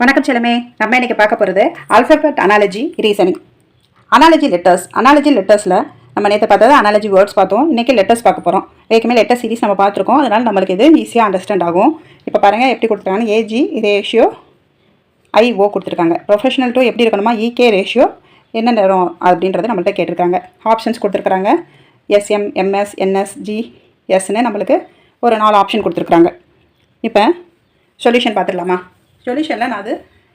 வணக்கம் செல்லமே. நம்ம இன்னைக்கு பார்க்க போகிறது alphabet analogy reasoning analogy letters analogy லெட்டர்ஸில் நம்ம நேற்று பார்த்தது அனாலஜி வேர்ட்ஸ் பார்த்தோம். இன்றைக்கி லெட்டர்ஸ் பார்க்க போகிறோம் ஏற்கனவே லெட்டர் சீரிஸ் நம்ம பார்த்துருக்கோம். அதனால் நம்மளுக்கு இது ஈஸியாக அண்டர்ஸ்டாண்ட் ஆகும். இப்போ பாருங்கள் எப்படி கொடுத்துருக்காங்க A G ratio I O கொடுத்துருக்காங்க. ப்ரொஃபஷனல் டூ எப்படி இருக்கணுமா? E, இகே ரேஷியோ என்ன நேரம் அப்படின்றது நம்மள்ட்ட கேட்டிருக்காங்க. ஆப்ஷன்ஸ் கொடுத்துருக்குறாங்க. எஸ்எம் எம்எஸ் என்எஸ் எஸ்ன்னு நம்மளுக்கு ஒரு நாலு ஆப்ஷன் கொடுத்துருக்குறாங்க. இப்போ சொல்யூஷன் பார்த்துடலாமா? சொல்யூஷனில் நான் அது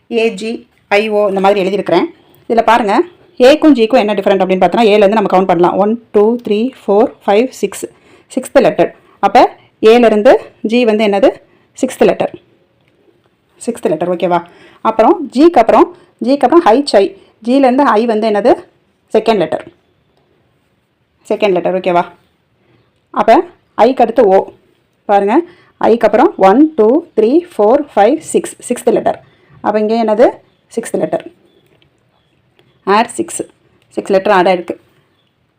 ஏஜி ஐஓ இந்த மாதிரி எழுதியிருக்கிறேன். இதில் பாருங்கள் ஏக்கும் ஜிக்கும் என்ன டிஃப்ரெண்ட் அப்படின்னு பார்த்தோன்னா ஏலேருந்து நம்ம கவுண்ட் பண்ணலாம். One two three four five six sixth letter அப்போ ஏலேருந்து ஜி வந்து என்னது? சிக்ஸ்த்து லெட்டர் சிக்ஸ்த் லெட்டர் ஓகேவா அப்புறம் ஜிக்கு அப்புறம் ஜிக்கு அப்புறம் ஹைச் ஐ ஜிலேருந்து ஐ வந்து என்னது? செகண்ட் லெட்டர் செகண்ட் லெட்டர் ஓகேவா அப்போ ஐக்கு அடுத்து ஓ பாருங்கள் ஐக்கப்புறம் one two three four five six sixth letter அப்போ இங்கே என்னது? Sixth letter add six six letter add இருக்குது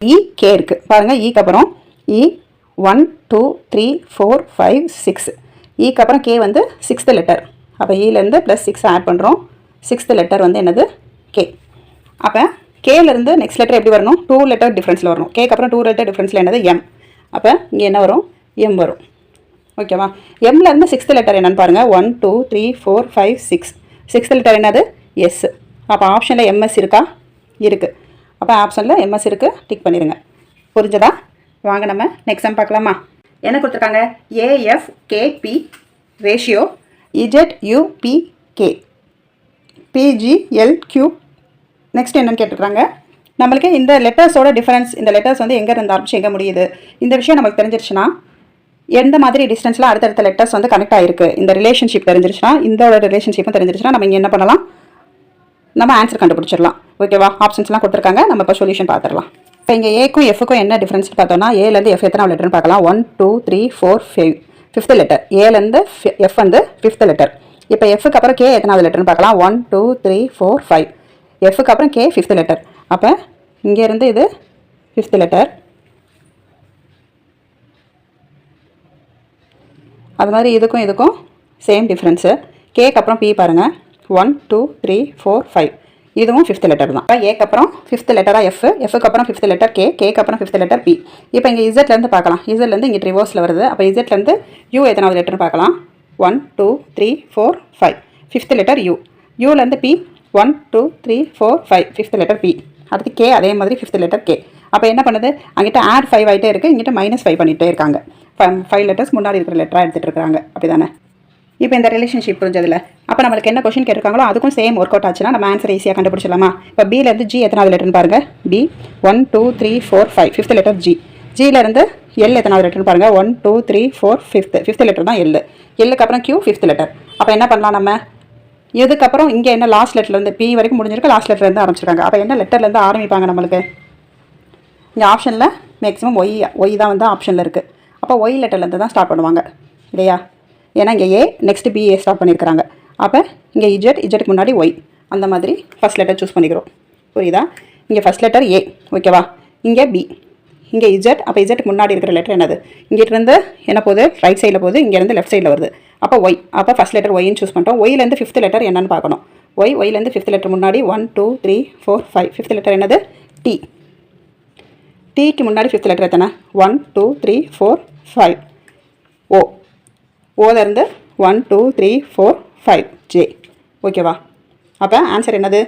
இ கே இருக்குது பாருங்கள் இக்கு அப்புறம் E one two three four five six ஈக்கு அப்புறம் கே வந்து சிக்ஸ்த்து லெட்டர் அப்போ ஈலேருந்து ப்ளஸ் சிக்ஸ் ஆட் பண்ணுறோம் சிக்ஸ்த்து லெட்டர் வந்து என்னது? கே அப்போ கேலேருந்து நெக்ஸ்ட் லெட்டர் எப்படி வரணும்? டூ லெட்டர் டிஃப்ரென்ஸில் வரணும். கேக்கு அப்புறம் டூ லெட்டர் டிஃப்ரென்ஸில் என்னது? எம் அப்போ இங்கே என்ன வரும்? எம் வரும். ஓகேவா எம்லேருந்து சிக்ஸ்த் லெட்டர் என்னென்னு பாருங்கள் one two three four five six sixth letter என்னது? எஸ் அப்போ ஆப்ஷனில் எம்எஸ் இருக்கா? இருக்குது அப்போ ஆப்ஷனில் எம்எஸ் இருக்குது டிக் பண்ணிடுங்க புரிஞ்சதா? வாங்க நம்ம நெக்ஸ்ட் டைம் பார்க்கலாமா? என்ன கொடுத்துருக்காங்க? A F K P ratio E Z U P K P G L Q next என்னென்னு கேட்டுருக்காங்க. நம்மளுக்கு இந்த லெட்டர்ஸோட டிஃப்ரென்ஸ் இந்த லெட்டர்ஸ் வந்து எங்கே இருந்தாலும் ஆரம்பிச்சு எங்கே முடியுது? இந்த விஷயம் நமக்கு தெரிஞ்சிருச்சுன்னா எந்த மாதிரி டிஸ்டன்ஸில் அடுத்தடுத்த லெட்டர்ஸ் வந்து கனெக்ட் ஆகிருக்கு இந்த ரிலேஷன்ஷிப் தெரிஞ்சிருச்சுன்னா இந்தோட ரிலேஷன்ஷிப்பும் தெரிஞ்சிருச்சுன்னா நம்ம இங்கே என்ன பண்ணலாம்? நம்ம ஆன்சர் கண்டுபிடிச்சிடலாம். ஓகேவா ஆப்ஷன்ஸ்லாம் கொடுத்துருக்காங்க. நம்ம இப்போ சொல்யூஷன் பார்த்துடலாம் இப்போ இங்கே ஏக்கும் எஃப்க்கும் என்ன டிஃப்ரென்ஸ் பார்த்தோம்னா ஏலேருந்து எஃப் எத்தனை லெட்டர்னு பார்க்கலாம். One two three four five fifth letter ஏலேருந்து F வந்து ஃபிஃப்த் லெட்டர் இப்போ எஃப்க்கு அப்புறம் கே எத்தனாவது லெட்டர்னு பார்க்கலாம். One two three four five எஃப்க்கு அப்புறம் கே ஃபிஃப்த் லெட்டர் அப்போ இங்கேருந்து இது ஃபிஃப்த் லெட்டர் அது மாதிரி இதுக்கும் இதுக்கும் சேம் டிஃப்ரென்ஸு கேக்கு அப்புறம் பி பாருங்கள் one two three four five இதுவும் ஃபிஃப்த் லெட்டர் தான். இப்போ ஏக்கு அப்புறம் ஃபிஃப்த் லெட்டராக எஃப் எஃப்க்கு அப்புறம் ஃபிஃப்த் லெட்டர் கே கேக்கு அப்புறம் ஃபிஃப்த் லெட்டர் பி இப்போ இங்கே இசட்லேருந்து பார்க்கலாம். இசட்லேருந்து இங்கே ரிவர்ஸில் வருது. அப்போ இசட்லேருந்து யூ எத்தனாவது லெட்டர்னு பார்க்கலாம். One two three four five fifth letter U யூலேருந்து P one two three four five fifth letter P அடுத்து கே அதே மாதிரி ஃபிஃப்த் லெட்டர் கே அப்போ என்ன பண்ணுது? அங்கிட்ட ஆட் ஃபைவ் ஆகிட்டே இருக்குது இங்கிட்ட மைனஸ் ஃபைவ் பண்ணிகிட்டே இருக்காங்க. ஃபைவ் லெட்டர்ஸ் முன்னாடி இருக்கிற லெட்டராக எடுத்துகிட்டு இருக்காங்க. அப்படி தானே இப்போ இந்த ரிலேஷன்ஷிப் புரிஞ்சதில்ல அப்போ நம்மளுக்கு என்ன கொஷின் கேட்டிருக்காங்களோ அதுக்கும் சேம் ஒர்க் அவுட் ஆச்சுன்னா நம்ம ஆன்சர் ஈஸியாக கண்டுபிடிச்சலாமா இப்போ பிலேருந்து ஜி எத்தனாவது லெட்டர்னு பாருங்கள் P one two three four five fifth letter G ஜியிலேருந்து L எத்தனாவது லெட்டர்னு பாருங்கள் one two three four fifth fifth letter தான் எல் எல்லுக்கு அப்புறம் கியூ ஃபிஃப்த் லெட்டர் அப்போ என்ன பண்ணலாம் நம்ம? இதுக்கப்புறம் இங்கே என்ன லாஸ்ட் லெட்டர்லேருந்து பி வரைக்கும் முடிஞ்சிருக்கு. லாஸ்ட் லெட்டர்லேருந்து ஆரம்பிச்சிருக்காங்க. அப்போ என்ன லெட்டர்லேருந்து ஆரம்பிப்பாங்க நம்மளுக்கு? இங்கே ஆப்ஷனில் மேக்ஸிமம் ஒய் ஒய் தான் வந்து ஆப்ஷனில் இருக்குது அப்போ ஒய் லெட்டர்லேருந்து தான் ஸ்டார்ட் பண்ணுவாங்க. இல்லையா? ஏன்னா இங்கே ஏ நெக்ஸ்ட் பிஏ ஸ்டார்ட் பண்ணியிருக்கிறாங்க அப்போ இங்கே இஜெட் இஜெட்டுக்கு முன்னாடி ஒய் அந்த மாதிரி ஃபஸ்ட் லெட்டர் சூஸ் பண்ணிக்கிறோம். புரியுதா? இங்கே ஃபஸ்ட் லெட்டர் ஏ ஓகேவா இங்கே பி இங்கே இஜெட் அப்போ இஜெட்டுக்கு முன்னாடி இருக்கிற லெட்டர் என்னது? இங்கிட்டிருந்து என்ன போகுது? ரைட் சைடில் போகுது இங்கேருந்து லெஃப்ட் சைடில் வருது. அப்போ ஒய் அப்போ ஃபஸ்ட் லெட்டர் ஒய்ன்னு சூஸ் பண்ணிட்டோம். ஒய்லேருந்து ஃபிஃப்த் லெட்டர் என்னன்னு பார்க்கணும். ஒய் ஒய்லேருந்து ஃபிஃப்த் லெட்டர் முன்னாடி one two three four five fifth letter என்னது? டி டீக்கு முன்னாடி ஃபிஃப்த் லெட்டர் எத்தனை? One two three four five O ஓலேருந்து one two three four five J ஓகேவா அப்போ ஆன்சர் என்னது?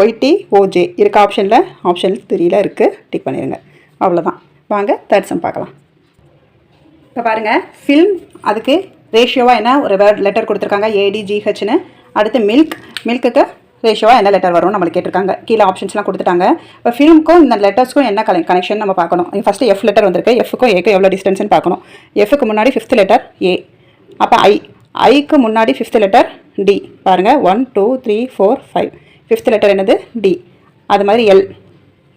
ஒய்டி ஓஜே இருக்க ஆப்ஷனில் ஆப்ஷன் த்ரீல இருக்குது டிக் பண்ணிடுங்க அவ்வளோதான் வாங்க தேர்ட் சம் பார்க்கலாம். இப்போ பாருங்கள் ஃபில்ம் அதுக்கு ரேஷியோவாக என்ன? ஒரு வேர்ட் லெட்டர் கொடுத்துருக்காங்க. ஏடிஜிஹெச்னு அடுத்து மில்க் மில்க்குக்கு ரேஷியோவாக என்ன லெட்டர் வரும் நம்மளுக்கு கேட்டிருக்காங்க. கீழே ஆப்ஷன்ஸ்லாம் கொடுத்துட்டாங்க. இப்போ ஃபிலிம்க்கும் இந்த லெட்டர்ஸ்க்கும் என்ன கனெக் கனெக்ஷன் நம்ம பார்க்கணும்? ஃபஸ்ட்டு எஃப் லெட்டர் வந்திருக்கு. எஃப்க்கும் ஏக்கு எவ்வளோ டிஸ்டன்ஸ்னு பார்க்கணும். எஃப்க்கு முன்னாடி ஃபிஃப்த் லெட்டர் ஏ அப்போ ஐ ஐக்கு முன்னாடி ஃபிஃப்த் லெட்டர் டி பாருங்கள் one two three four five fifth letter என்னது? டி அது மாதிரி எல்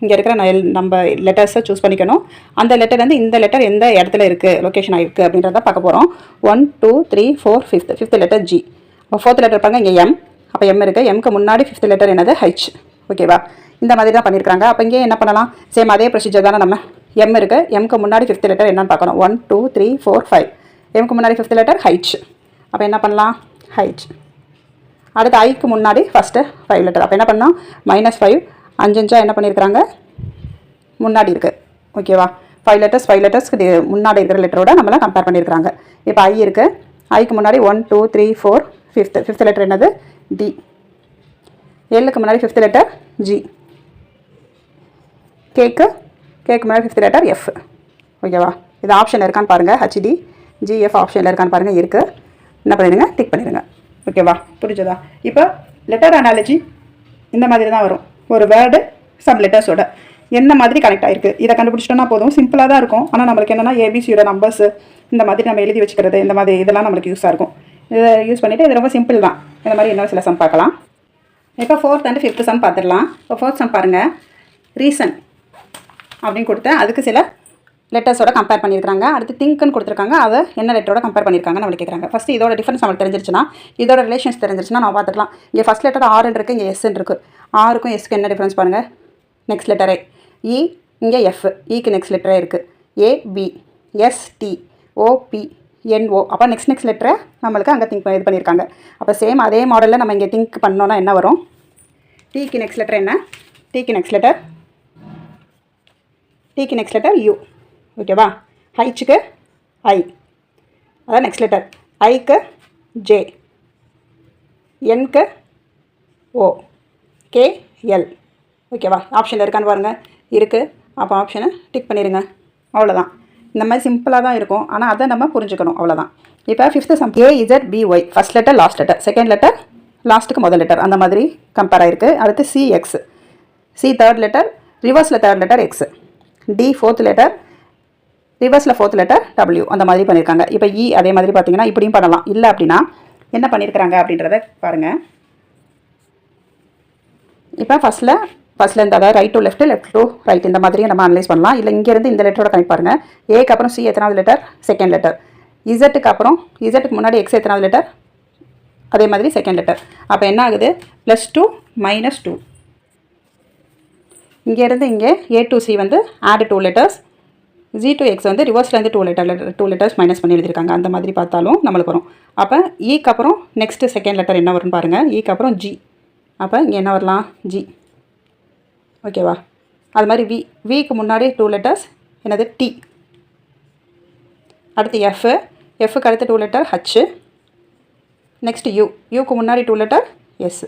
இங்கே இருக்கிற நான் எல் நம்ம லெட்டர்ஸை சூஸ் பண்ணிக்கணும். அந்த லெட்டர் வந்து இந்த லெட்டர் எந்த இடத்துல இருக்குது லொக்கேஷன் ஆகிருக்கு அப்படின்றத பார்க்க போகிறோம் one two three four fifth fifth letter G அப்போ ஃபோர்த் லெட்டர் பாருங்க. இங்கே எம் அப்போ எம் இருக்குது எம்க்கு முன்னாடி ஃபிஃப்த் லெட்டர் என்னது? ஹெச் ஓகேவா இந்த மாதிரி தான் பண்ணியிருக்காங்க அப்போ இங்கே என்ன பண்ணலாம்? சேம் அதே ப்ரொசீஜர் தானே நம்ம? எம் இருக்குது எம்க்கு முன்னாடி ஃபிஃப்த் லெட்டர் என்னன்னு பார்க்கணும். One two three four five எம்க்கு முன்னாடி ஃபிஃப்த் லெட்டர் ஹைச் அப்போ என்ன பண்ணலாம்? ஹைச் அடுத்து ஐக்கு முன்னாடி ஃபஸ்ட்டு ஃபைவ் லெட்டர் அப்போ என்ன பண்ணோம் மைனஸ் ஃபைவ் அஞ்சஞ்சா என்ன பண்ணியிருக்கிறாங்க முன்னாடி இருக்குது ஓகேவா ஃபைவ் லெட்டர்ஸ் ஃபைவ் லெட்டர்ஸ்க்கு முன்னாடி இருக்கிற லெட்டரோட நம்மளை கம்பேர் பண்ணியிருக்காங்க இப்போ ஐ இருக்குது ஐக்கு முன்னாடி one two three four fifth fifth letter என்னது? டி எல்லுக்கு முன்னாடி ஃபிஃப்த் லெட்டர் ஜி கேக்கு கேக்கு முன்னாடி ஃபிஃப்த் லெட்டர் எஃப் ஓகேவா இது ஆப்ஷன் இருக்கான்னு பாருங்கள் ஹச்டி ஜிஎஃப் ஆப்ஷனில் இருக்கான்னு பாருங்கள் இருக்குது என்ன பண்ணிடுங்க? டிக் பண்ணிடுங்க. ஓகேவா புரிஞ்சதா? இப்போ லெட்டர் அனாலஜி இந்த மாதிரி தான் வரும். ஒரு வேர்டு சம் லெட்டர்ஸோட என்ன மாதிரி கனெக்ட் ஆகிருக்கு இதை கண்டுபிடிச்சிட்டோம்னா போதும். சிம்பிளாக தான் இருக்கும். ஆனால் நம்மளுக்கு என்னென்னா ஏபிசியோட நம்பர்ஸ் இந்த மாதிரி நம்ம எழுதி வச்சுக்கிறது இந்த மாதிரி இதெல்லாம் நம்மளுக்கு யூஸாக இருக்கும். இதை யூஸ் பண்ணிவிட்டு இது ரொம்ப சிம்பிள் தான். இந்த மாதிரி இன்னொரு சில சம் பார்க்கலாம். இப்போ ஃபோர்த் அண்ட் ஃபிஃப்த் சம் பார்த்துடலாம். இப்போ ஃபோர்த் சம் பாருங்கள் ரீசன் அப்படின்னு கொடுத்தேன் அதுக்கு சில லெட்டர்ஸோட கம்பேர் பண்ணியிருக்காங்க அடுத்து திங்க்னு கொடுத்துருக்காங்க. அதை என்ன லெட்டரோட கம்பேர் பண்ணியிருக்காங்க நம்மளுக்கு கேட்குறாங்க ஃபஸ்ட்டு இதோட டிஃபரன்ஸ் நம்மளுக்கு தெரிஞ்சிருச்சுன்னா இதோட ரிலேஷன்ஸ் தெரிஞ்சிருச்சுன்னா நான் பார்த்துக்கலாம். இங்கே ஃபஸ்ட் லெட்டர் ஆறுன்னு இருக்குது இங்கே எஸ்ன்னு இருக்குது ஆருக்கும் எஸ்க்கு என்ன டிஃப்ரென்ஸ் பாருங்கள் நெக்ஸ்ட் லெட்டரே இ இங்கே எஃப் இக்கு நெக்ஸ்ட் லெட்டரே இருக்குது A B S T O P N O அப்போ நெக்ஸ்ட் நெக்ஸ்ட் லெட்டரை நம்மளுக்கு அங்கே திங்க் இது பண்ணியிருக்காங்க. அப்போ சேம் அதே மாடலில் நம்ம இங்கே திங்க் பண்ணோன்னா என்ன வரும்? டீக்கு நெக்ஸ்ட் லெட்டர் என்ன? டீக்கு நெக்ஸ்ட் லெட்டர் டீக்கு நெக்ஸ்ட் லெட்டர் யூ ஓகேவா ஹைச்சுக்கு ஐ அதான் நெக்ஸ்ட் லெட்டர் ஐக்கு ஜே என்க்கு ஓ கே எல் ஓகேவா ஆப்ஷனில் இருக்கான்னு பாருங்கள் இருக்குது அப்போ ஆப்ஷனை டிக் பண்ணிடுங்க அவ்வளோதான் இந்த மாதிரி சிம்பிளாக தான் இருக்கும். ஆனால் அதை நம்ம புரிஞ்சுக்கணும். அவ்வளோதான் இப்போ fifth sum A Z B Y first letter last letter second letter லாஸ்ட்டுக்கு முதல் லெட்டர் அந்த மாதிரி கம்பேர் ஆகிருக்கு அடுத்து C X C third letter ரிவர்ஸில் third letter X D fourth letter ரிவர்ஸில் ஃபோர்த் லெட்டர் டபிள்யூ அந்த மாதிரி பண்ணியிருக்காங்க இப்போ இ e, அதே மாதிரி பார்த்தீங்கன்னா இப்படியும் பண்ணலாம். இல்லை அப்படின்னா என்ன பண்ணியிருக்கிறாங்க அப்படின்றத பாருங்கள் இப்போ ஃபஸ்ட்டில் ஃபஸ்ட்டில் அதாவது right to left left to right இந்த மாதிரியும் நம்ம அனலைஸ் பண்ணலாம். இல்லை இங்கேருந்து இந்த லெட்டரோட கனெக்ட் பாருங்கள் ஏக்கு அப்புறம் சி எத்தனாவது லெட்டர் செகண்ட் லெட்டர் இசட்டுக்கு அப்புறம் இசட்டுக்கு முன்னாடி எக்ஸ் எத்தனாவது லெட்டர் அதே மாதிரி செகண்ட் லெட்டர் அப்போ என்ன ஆகுது? ப்ளஸ் டூ மைனஸ் டூ இங்கேருந்து இங்கே ஏ டு சி வந்து add two letters G to X வந்து ரிவர்ஸ்லேருந்து two letter letter two letters minus பண்ணி எழுதியிருக்காங்க. அந்த மாதிரி பார்த்தாலும் நம்மளுக்கு வரும். அப்போ ஈக்கு e அப்புறம் நெக்ஸ்ட்டு செகண்ட் லெட்டர் என்ன வரும்னு பாருங்கள் ஈக்கு e அப்புறம் ஜி அப்போ இங்கே என்ன வரலாம்? ஜி ஓகேவா? அது மாதிரி வி விக்கு முன்னாடி டூ லெட்டர்ஸ் என்னது டி அடுத்து எஃப் எஃப்க்கு அடுத்து two letter H next U யூக்கு முன்னாடி டூ லெட்டர் எஸ்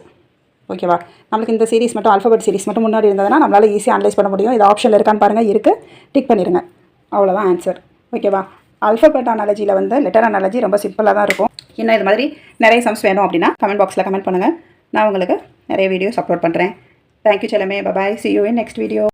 ஓகேவா? நம்மளுக்கு இந்த சீரிஸ் மட்டும் ஆல்ஃபபெட் சீரிஸ் மட்டும் முன்னாடி இருந்ததுன்னா நம்மளால் ஈஸியாக அனலைஸ் பண்ண முடியும். இது ஆப்ஷனில் இருக்கான்னு பாருங்கள் இருக்குது டிக் பண்ணிடுங்க அவ்வளோதான் ஆன்சர் ஓகேவா? அல்ஃபபெட் அனாலஜியில் வந்து லெட்டர் அனாலஜி ரொம்ப சிம்பிளாக தான் இருக்கும். இன்னும் இது மாதிரி நிறைய சம்ஸ் வேணும் அப்படின்னா கமெண்ட் பாக்ஸில் கமெண்ட் பண்ணுங்கள் நான் உங்களுக்கு நிறைய வீடியோஸ் அப்லோட் பண்ணுறேன் Thank you, Chelame. Bye-bye. See you in next video.